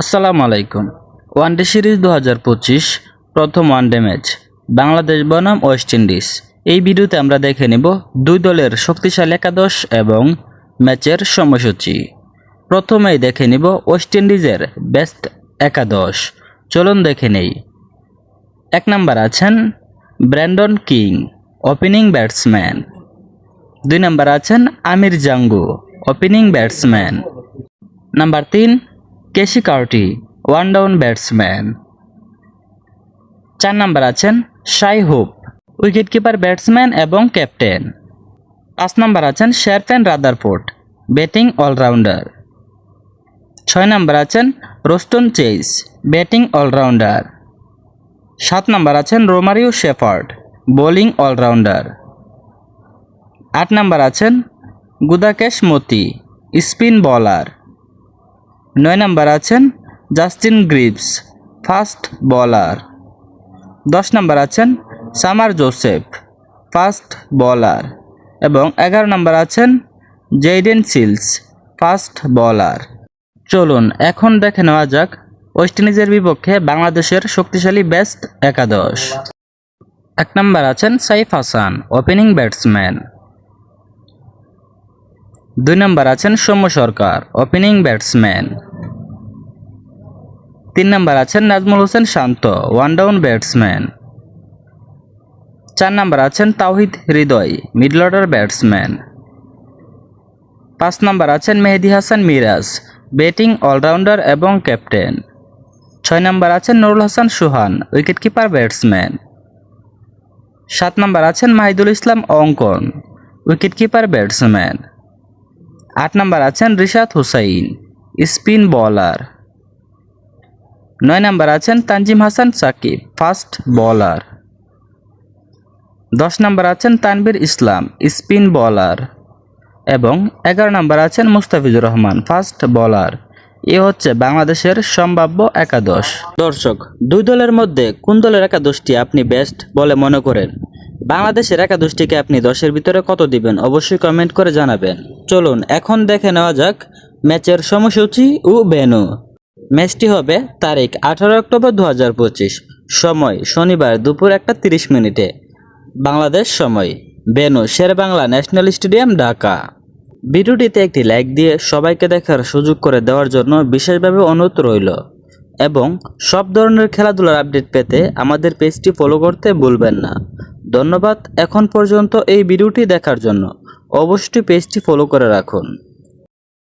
আসসালামু আলাইকুম। One day series দু হাজার পঁচিশ প্রথম ওয়ানডে ম্যাচ বাংলাদেশ বনাম ওয়েস্ট ইন্ডিজ এই ভিডিওতে আমরা দেখে নেব দুই দলের শক্তিশালী একাদশ এবং ম্যাচের সময়সূচি। প্রথমেই দেখে নিব ওয়েস্ট ইন্ডিজের বেস্ট একাদশ। চলুন দেখে নেই। এক নম্বর আছেন ব্র্যান্ডন কিং ওপেনিং ব্যাটসম্যান দুই নম্বর আছেন Amir Jangoo opening batsman number তিন Keacy Carty one down batsman চার নাম্বার আছেন শাই হুপ উইকেটকিপার ব্যাটসম্যান এবং ক্যাপ্টেন পাঁচ নাম্বার আছেন শেরফেন রাদারফোর্ড ব্যাটিং অলরাউন্ডার ছয় নাম্বার আছেন রোস্টন চেইস ব্যাটিং অলরাউন্ডার সাত নাম্বার আছেন রোমারিও শেফার্ড বোলিং অলরাউন্ডার আট নাম্বার আছেন গুদাকেশ মতি স্পিন বলার নয় নাম্বার আছেন জাস্টিন গ্রিভস, ফাস্ট বলার। দশ নাম্বার আছেন সামার জোসেফ, ফাস্ট বলার। এবং এগারো নাম্বার আছেন জেইডেন সিলস, ফাস্ট বলার। চলুন, এখন দেখে নেওয়া যাক ওয়েস্ট ইন্ডিজের বিপক্ষে বাংলাদেশের শক্তিশালী বেস্ট একাদশ। এক নম্বর আছেন সাইফ হাসান, ওপেনিং ব্যাটসম্যান। দুই নম্বর আছেন সৌম্য সরকার ওপেনিং ব্যাটসম্যান তিন নম্বর আছেন Najmul Hossain Shanto one down batsman চার নম্বর আছেন Towhid Hridoy middle order batsman পাঁচ নম্বর আছেন মেহেদি হাসান মিরাজ ব্যাটিং অলরাউন্ডার এবং ক্যাপ্টেন ছয় নম্বর আছেন নুরুল হাসান সুহান উইকেটকিপার ব্যাটসম্যান সাত নম্বর আছেন মাহিদুল ইসলাম অঙ্কন উইকেটকিপার ব্যাটসম্যান আট নম্বর আছেন রিশাদ হুসাইন, স্পিন বলার। নয় নম্বর আছেন তানজিম হাসান সাকিব, ফাস্ট বলার। দশ নম্বর আছেন তানবির ইসলাম, স্পিন বলার। এবং এগারো নম্বর আছেন মুস্তাফিজুর রহমান, ফাস্ট বলার। এ হচ্ছে বাংলাদেশের সম্ভাব্য একাদশ। দর্শক, দুই দলের মধ্যে কোন দলের একাদশটি আপনি বেস্ট বলে মনে করেন? বাংলাদেশের একাদশটিকে আপনি দশের ভিতরে কত দিবেন? অবশ্যই কমেন্ট করে জানাবেন। চলুন, এখন দেখে নেওয়া যাক ম্যাচের সময়সূচি ও ভেন্যু। ম্যাচটি হবে তারিখ আঠারো অক্টোবর দু হাজার পঁচিশ। সময় শনিবার দুপুর একটা তিরিশ মিনিটে। বাংলাদেশ সময়। বেনু শের বাংলা ন্যাশনাল স্টেডিয়াম, ঢাকা। ভিডিওটিতে একটি লাইক দিয়ে সবাইকে দেখার সুযোগ করে দেওয়ার জন্য বিশেষভাবে অনুরোধ রইল। এবং সব ধরনের খেলাধুলার আপডেট পেতে আমাদের পেজটি ফলো করতে ভুলবেন না। ধন্যবাদ, এখন পর্যন্ত এই ভিডিওটি দেখার জন্য। অবশ্যই পেজটি ফলো করে রাখুন।